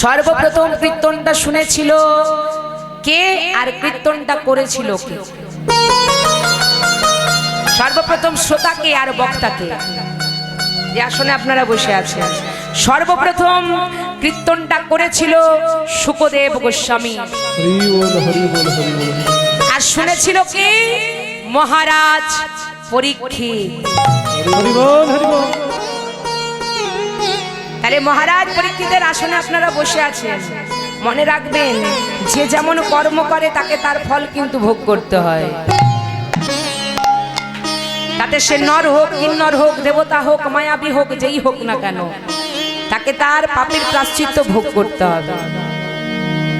সর্বপ্রথম কীর্তনটা শুনেছিল কে আর কীর্তনটা করেছিল কে? সর্বপ্রথম শ্রোতাকে আর বক্তাকে। যে আসলে আপনারা বসে আছেন। সর্বপ্রথম কীর্তনটা করেছিল সুকদেব গোস্বামী। আর শুনেছিল কি? মহারাজ পরীক্ষিত। তাহলে মহারাজ পরীক্ষিতের আসনে আপনারা বসে আছেন। মনে রাখবেন, যে যেমন কর্ম করে, তাকে তার ফল কিন্তু ভোগ করতে হয়। তাতে সে নর হোক, কিন্নর হোক, দেবতা হোক, মায়াবী হোক, যেই হোক না কেন, তাকে তার পাপের প্রাশ্চিত্য ভোগ করতে হবে।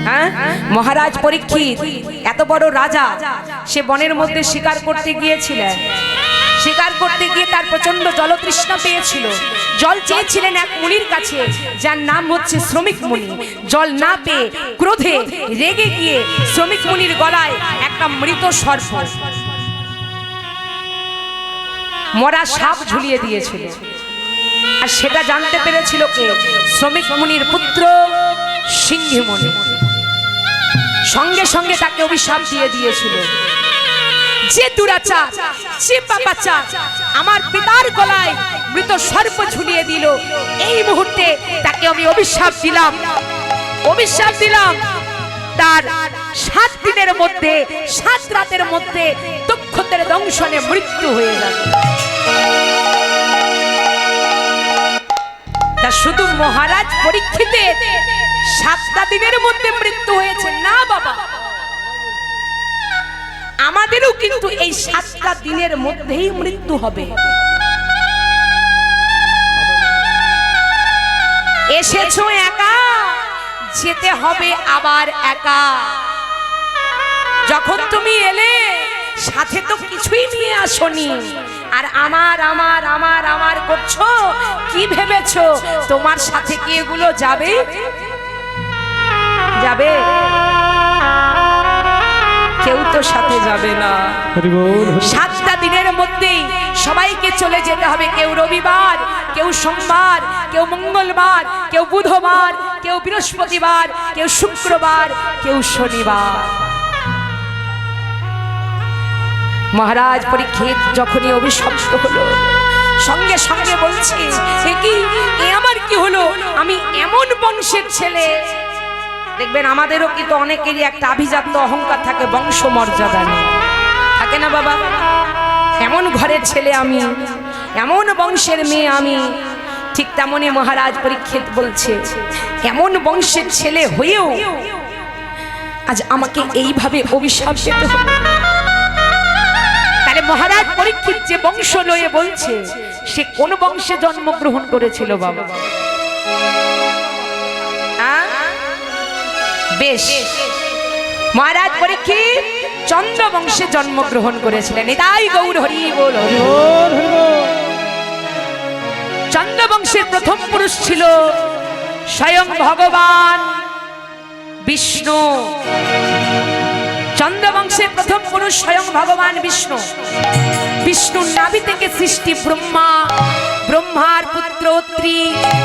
হ্যাঁ? মহারাজ পরীক্ষিত, এত বড় রাজা, সে বনের মধ্যে শিকার করতে গিয়েছিলেন। শিকার করতে গিয়ে তার প্রচণ্ড জলতৃষ্ণা পেয়েছিল। জল চেয়েছিলেন এক মুনির কাছে, যার নাম হচ্ছে শ্রমিক মুনি। জল না পেয়ে ক্রোধে রেগে গিয়ে শ্রমিক মুনির গলায় একটা মৃত সর্প। মরা সাপ ঝুলিয়ে দিয়েছিল। আর সেটা জানতে পেরেছিল কে? শ্রমিক মুনির পুত্র সিংহী মুনি সঙ্গে সঙ্গে তাকে অভিশাপ দিয়ে দিয়েছিল। যে দুরাচার যে পাপাচার আমার পিতার গলায় মৃত সর্প ঝুলিয়ে দিল। এই মুহূর্তে তাকে আমি অভিশাপ দিলাম। অভিশাপ দিলাম। তার সাত দিনের মধ্যে, সাত রাতের মধ্যে দক্ষতের দংশনে মৃত্যু হয়ে গেল। তা শুধু মহারাজ পরীক্ষিতের সাতটা দিনের মধ্যে মৃত্যু হয়েছে। না, বাবা। আমাদেরও কিন্তু এই সাতটা দিনের মধ্যেই মৃত্যু হবে। এসেছ একা, যেতে হবে আবার একা। যখন তুমি এলে, সাথে তো কিছুই নিয়ে আসনি। আর আমার আমার আমার আমার করছ, কি ভেবেছো? তোমার সাথে কি এগুলো যাবে? যাবে? তো সাথে যাবে না। সাতটা দিনের মধ্যেই সবাইকে চলে যেতে হবে। কেউ রবিবার কেউ সোমবার কেউ মঙ্গলবার কেউ বুধবার কেউ বৃহস্পতিবার কেউ শুক্রবার কেউ শনিবার। মহারাজ পরীক্ষিত যখনই অভিশপ্ত হলো সঙ্গে সঙ্গে বলছে "এ কি? এ আমার কি হলো? আমি এমন বংশের ছেলে। দেখবেন আমাদেরও কিন্তু অনেকেরই একটা আভিজাত্য অহংকার থাকে বংশ মর্যাদা থাকে না বাবা? এমন ঘরের ছেলে আমি, এমন বংশের মেয়ে আমি, ঠিক তেমনই মহারাজ পরীক্ষিত বলছে, এমন বংশের ছেলে হয়েও আজ আমাকে এইভাবে অভিশাপ পেতে হলো তাহলে মহারাজ পরীক্ষিত যে বংশ লয়ে বলছে, সে কোন বংশে জন্মগ্রহণ করেছিল বাবা? বেশ। মহারাজ পরীক্ষিত চন্দ্র বংশে জন্মগ্রহণ করেছিলেন। এটাই গৌর হরি বল চন্দ্র বংশের প্রথম পুরুষ ছিল স্বয়ং ভগবান বিষ্ণু। চন্দ্রবংশের প্রথম পুরুষ স্বয়ং ভগবান বিষ্ণু। বিষ্ণুর নাভি থেকে সৃষ্টি ব্রহ্মা। ব্রহ্মার পুত্র অত্রি,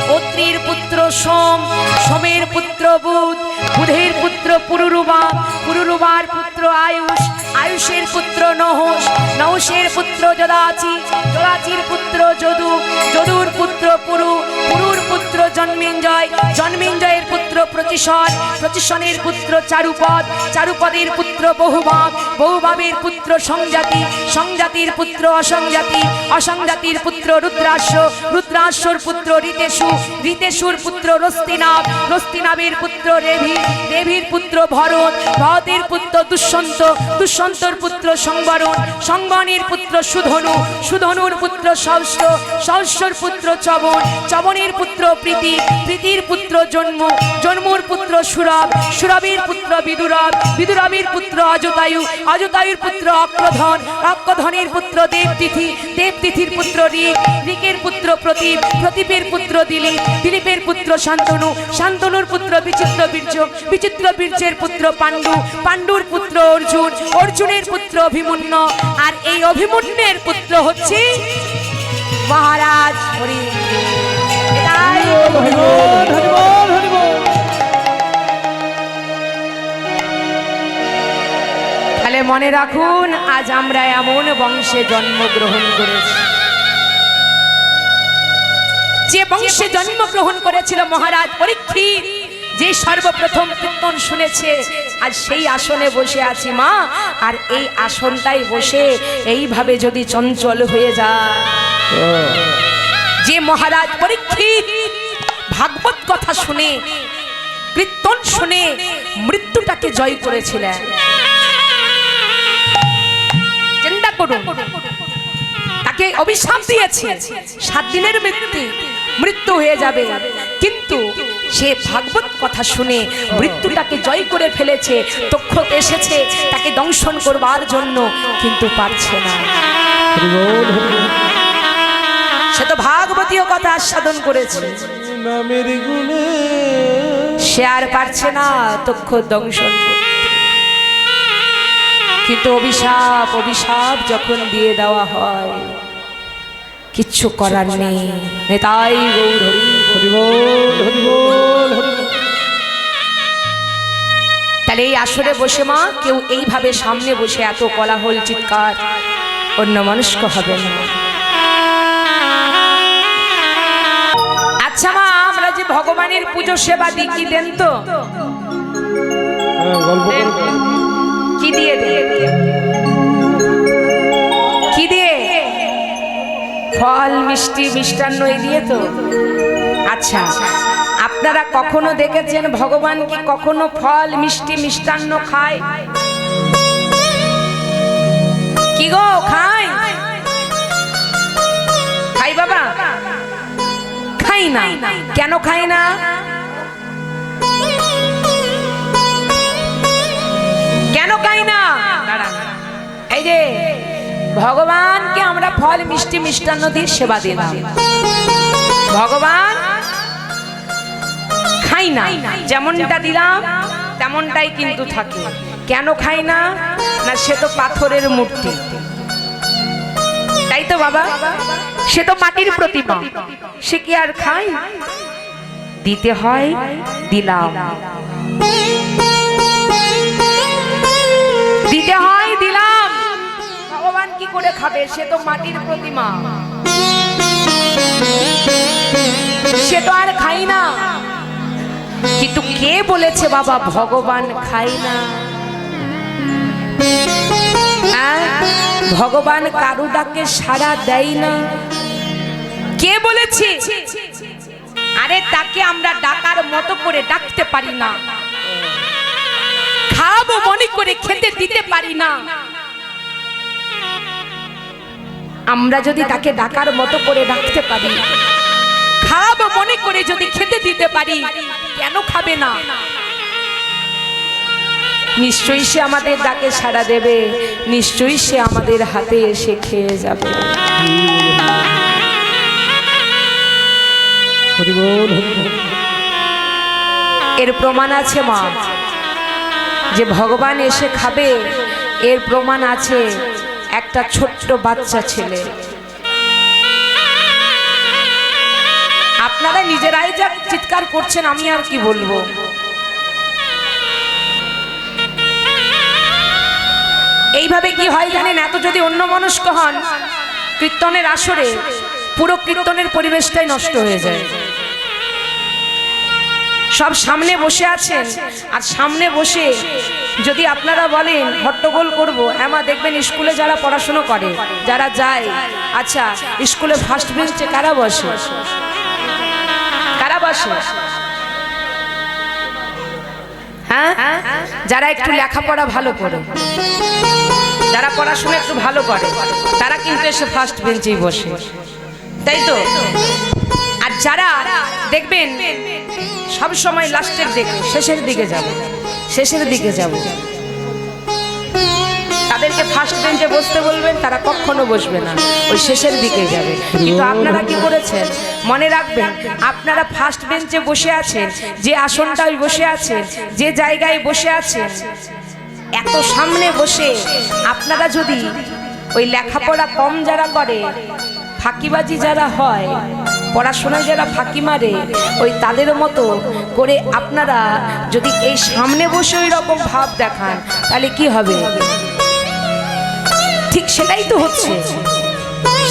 অত্রির পুত্র সোম, সোমের পুত্র বুধ, বুধের পুত্র পুরুরুবা, পুরুরুবার পুত্র আয়ুষ, আয়ুষের পুত্র নহস নহসের পুত্র যদাচি, যদাচির পুত্র যদু, যদুর পুত্র পুরু, পুরুর পুত্র জন্মেঞ্জয়, জন্মেঞ্জয়ের পুত্র প্রতিশন প্রতিশনের পুত্র চারুপদ, চারুপদের পুত্র বহুভাব বহুভাবের পুত্র সংজাতি, সংজাতির পুত্র অসংজাতি, অসংজাতির পুত্র রুদ্রাস্য রুদ্রাস্যর পুত্র রিতেশু রিতেশুর পুত্র রস্তিনাভ, রস্তিনাভের পুত্র রেভি, রেভির পুত্র ভরত, ভরতের পুত্র দুষ্যন্ত, দুষ্যন্তর পুত্র সংবরণ সংবনের পুত্র সুধনু, সুধনুর পুত্র সহস্র সহস্রর পুত্র চবন, চবনের পুত্র প্রীতি, প্রীতির পুত্র জন্ম, জন্মুর পুত্র সুরভ, সুরভের পুত্র বিদুরভ বিদুরবের পুত্র অজতায়ু অজতায়ুর পুত্র অক্রধন অক্রধনের পুত্র দেবতিথি, দেবতিথির পুত্র ঋক, ঋকের পুত্র প্রদীপ, প্রদীপের পুত্র দিলীপ, দিলীপের পুত্র শান্তনু, শান্তনুর পুত্র বিচিত্র বীর্য, বিচিত্র বীর্যের পুত্র পাণ্ডু, পাণ্ডুর পুত্র অর্জুন, অর্জুনের পুত্র অভিমন্যু, আর এই অভিমন্যের পুত্র হচ্ছে মহারাজ হরি। মনে রাখুন, আজ আমরা এমন বংশে জন্মগ্রহণ করেছি। যে বংশে জন্মগ্রহণ করেছিল মহারাজ পরীক্ষিত যে সর্বপ্রথম কীর্তন শুনেছে আজ সেই আসনে বসে আছি মা, আর এই আসনটাই বসে এইভাবে যদি চঞ্চল হয়ে যায়। যে মহারাজ পরীক্ষিত ভাগবত কথা শুনে, কীর্তন শুনে মৃত্যুটাকে জয় করেছিলেন। করুন। তাকে অভিশাপ দিয়েছে। সাত দিনের মৃত্যু মৃত্যু হয়ে যাবে। কিন্তু সে ভাগবত কথা শুনে মৃত্যুটাকে জয় করে ফেলেছে, তক্ষক এসেছে, তাকে দংশন করবার জন্য, কিন্তু পারছে না। সে তো ভাগবতীয় কথা আস্বাদন করেছে। সে আর পারছে না তক্ষ দংশন। কিন্তু অভিশাপ অভিশাপ যখন দিয়ে দেওয়া হয়, কিচ্ছু করার নেই। নেতাই গৌর তাহলে এই আসরে বসে মা, কেউ এইভাবে সামনে বসে এত কোলাহল, চিৎকার, অন্য মনস্ক হবে না। আচ্ছা মা, আমরা যে ভগবানের পুজো সেবা কি দেন তো? হ্যাঁ গল্প কি দিয়ে কি দিয়ে? ফল, মিষ্টি, মিষ্টান্ন, এই দিয়ে তো? আচ্ছা আপনারা কখনো দেখেছেন ভগবান কি কখনো ফল, মিষ্টি, মিষ্টান্ন খায়? কি গো, খায়? খাই বাবা? খাই না। কেন খাই না? কেন খাই না? এই যে, ভগবানকে আমরা ফল, মিষ্টি, মিষ্টান্ন দিয়ে সেবা দিলাম। ভগবান খাই না, যেমনটা দিলাম, তেমনটাই কিন্তু থাকে। কেন খাই না? না, সে তো পাথরের মূর্তি। তাই তো বাবা, সে তো মাটির প্রতিমা। সে কি আর খায়? দিতে হয়, দিলাম। দিতে হয় দিলাম। ভগবান কি করে খাবে? সে তো মাটির প্রতিমা। সে তো আর খাই না। কিন্তু কে বলেছে বাবা ভগবান খাই না? ভগবান কারু ডাকে সাড়া দেয় না। কে বলেছে? আরে তাকে আমরা ডাকার মতো করে ডাকতে পারি না। খাব মনে করে খেতে দিতে পারি না। আমরা যদি তাকে ডাকার মতো করে ডাকতে পারি খাব মনে করে যদি খেতে দিতে পারি কেন খাবে না? নিশ্চয়ই সে আমাদের ডাকে সাড়া দেবে নিশ্চয়ই সে আমাদের হাতে এসে খেয়ে যাবে। এর প্রমাণ আছে মা। যে ভগবান এসে খাবে, এর প্রমাণ আছে একটা ছোট্ট বাচ্চা ছেলে। আপনারা নিজেরাই যা চিৎকার করছেন, আমি আর কি বলব? এইভাবে কি হয় জানেন? এত যদি অন্য মনস্ক হন, কীর্তনের আসরে পুরো কীর্তনের পরিবেশটাই নষ্ট হয়ে যায়। সব সামনে বসে আছেন। আর সামনে বসে যদি আপনারা বলেন, হট্টগোল করব। এমা দেখবেন স্কুলে যারা পড়াশুনো করে, যারা যায় আচ্ছা স্কুলে ফার্স্ট বেঞ্চে কারা বসে? কারা বসে? হ্যাঁ? যারা একটু লেখাপড়া ভালো করে, যারা পড়াশোনা একটু ভালো করে, তারা কিন্তু এসে ফার্স্ট বেঞ্চেই বসে। তাই তো? আর যারা দেখবেন সব সময় লাস্টের দিকে, শেষের দিকে যাব। শেষের দিকে যাব। তাদেরকে ফার্স্ট বেঞ্চে বসতে বলবেন, তারা কখনো বসবে না। ওই শেষের দিকে যাবে। কিন্তু আপনারা কি করেছেন? মনে রাখবেন, আপনারা ফার্স্ট বেঞ্চে বসে আছেন, যে আসনটায় বসে আছেন, যে জায়গায় বসে আছেন, এত সামনে বসে আপনারা যদি ওই লেখাপড়া কম যারা করে, ফাঁকিবাজি যারা হয় পড়াশোনায় যারা ফাঁকি মারে, ওই তাদের মতো করে আপনারা যদি এই সামনে বসে ওই রকম ভাব দেখান, তাহলে কি হবে? ঠিক সেটাই তো হচ্ছে।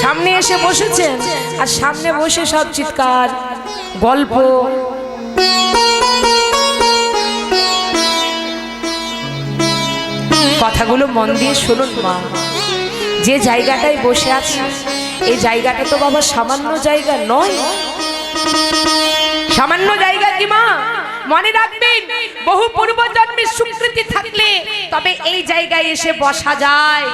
সামনে এসে বসেছেন, আর সামনে বসে সব চিৎকার, গল্প। কথাগুলো মন দিয়ে শুনুন মা। যে জায়গাটায় বসে আছি এই জায়গাটা তো বাবা সামান্য জায়গা নয়। সামান্য জায়গা কি মা? মনে রাখবেন, বহু পূর্বজন্মের স্বীকৃতি থাকলে তবে এই জায়গায় এসে বসা যায়।